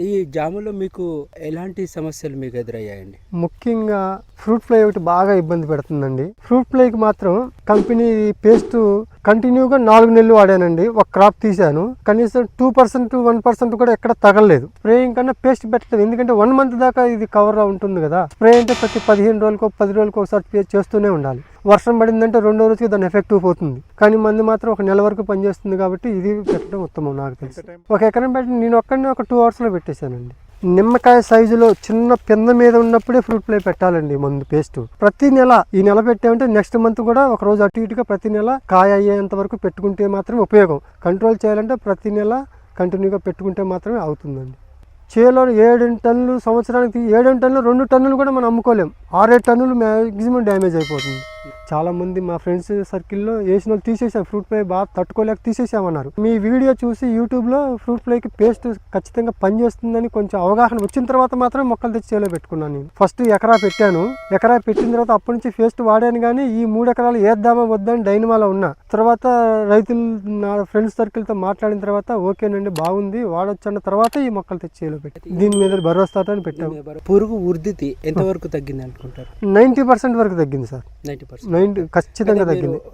ఈ జాములో మీకు ఎలాంటి సమస్యలు మీకు ఎదురయ్యాయండి? ముఖ్యంగా ఫ్రూట్ ఫ్లై ఒకటి బాగా ఇబ్బంది పెడుతుందండి. ఫ్రూట్ ఫ్లైకి మాత్రం కంపెనీ పేస్ట్ కంటిన్యూగా నాలుగు నెలలు వాడానండి. ఒక క్రాప్ తీశాను. కనీసం టూ పర్సెంట్ వన్ పర్సెంట్ కూడా ఎక్కడ తగలలేదు. స్ప్రేయింగ్ కన్నా పేస్ట్ పెట్టలేదు ఎందుకంటే వన్ మంత్ దాకా ఇది కవర్ ఉంటుంది కదా. స్ప్రే అంటే ప్రతి పదిహేను రోజులకు పది రోజులకు ఒకసారి చేస్తూనే ఉండాలి. వర్షం పడిందంటే రెండో రోజుకి దాని ఎఫెక్టివ్ పోతుంది. కానీ మంది మాత్రం ఒక నెల వరకు పనిచేస్తుంది కాబట్టి ఇది పెట్టడం ఉత్తమం నాకు తెలిసి. ఒక ఎకరం పెట్టి నేను ఒక్కడిని ఒక టూ అవర్స్లో పెట్టేశానండి. నిమ్మకాయ సైజులో చిన్న పింద మీద ఉన్నప్పుడే ఫ్రూట్ ఫ్లై పెట్టాలండి మందు పేస్ట్ ప్రతి నెల ఈ నెల పెట్టామంటే నెక్స్ట్ మంత్ కూడా ఒక రోజు అటు ఇటుగా ప్రతి నెల కాయ అయ్యేంత వరకు పెట్టుకుంటే మాత్రమే ఉపయోగం. కంట్రోల్ చేయాలంటే ప్రతి నెల కంటిన్యూగా పెట్టుకుంటే మాత్రమే అవుతుందండి. చేలో ఏడు టన్నులు సంవత్సరానికి ఏడు టన్నులు రెండు టన్నులు కూడా మనం అమ్ముకోలేం. ఆరేడు టన్నులు మ్యాక్సిమం డ్యామేజ్ అయిపోతుంది. చాలా మంది మా ఫ్రెండ్స్ సర్కిల్లో వేసిన వాళ్ళు తీసేసాం ఫ్రూట్ ఫ్లై బాగా తట్టుకోలేక తీసేసామన్నారు. మీ వీడియో చూసి యూట్యూబ్లో ఫ్రూట్ ఫ్లైకి పేస్ట్ ఖచ్చితంగా పనిచేస్తుందని కొంచెం అవగాహన వచ్చిన తర్వాత మాత్రం మొక్కలు తెచ్చి చేలో పెట్టుకున్నాను నేను. ఫస్ట్ ఎకరా పెట్టాను. ఎకరా పెట్టిన తర్వాత అప్పటి నుంచి పేస్ట్ వాడాను కానీ ఈ మూడు ఎకరాలు వేద్దామా వద్దని డైనమాలో ఉన్నా. తర్వాత రైతులు నా ఫ్రెండ్స్ సర్కిల్తో మాట్లాడిన తర్వాత ఓకేనండి బాగుంది వాడొచ్చు అన్న తర్వాత ఈ మొక్కలు తెచ్చి చేలో పెట్టి దీని మీద భరోసాతో పెట్టాము. పురుగు ఉర్దితి ఎంతవరకు తగ్గింది అనుకుంటారు? నైంటీ పర్సెంట్ వరకు తగ్గింది సార్. పర్సెంట్. నైంటీ ఖచ్చితంగా తగ్గింది.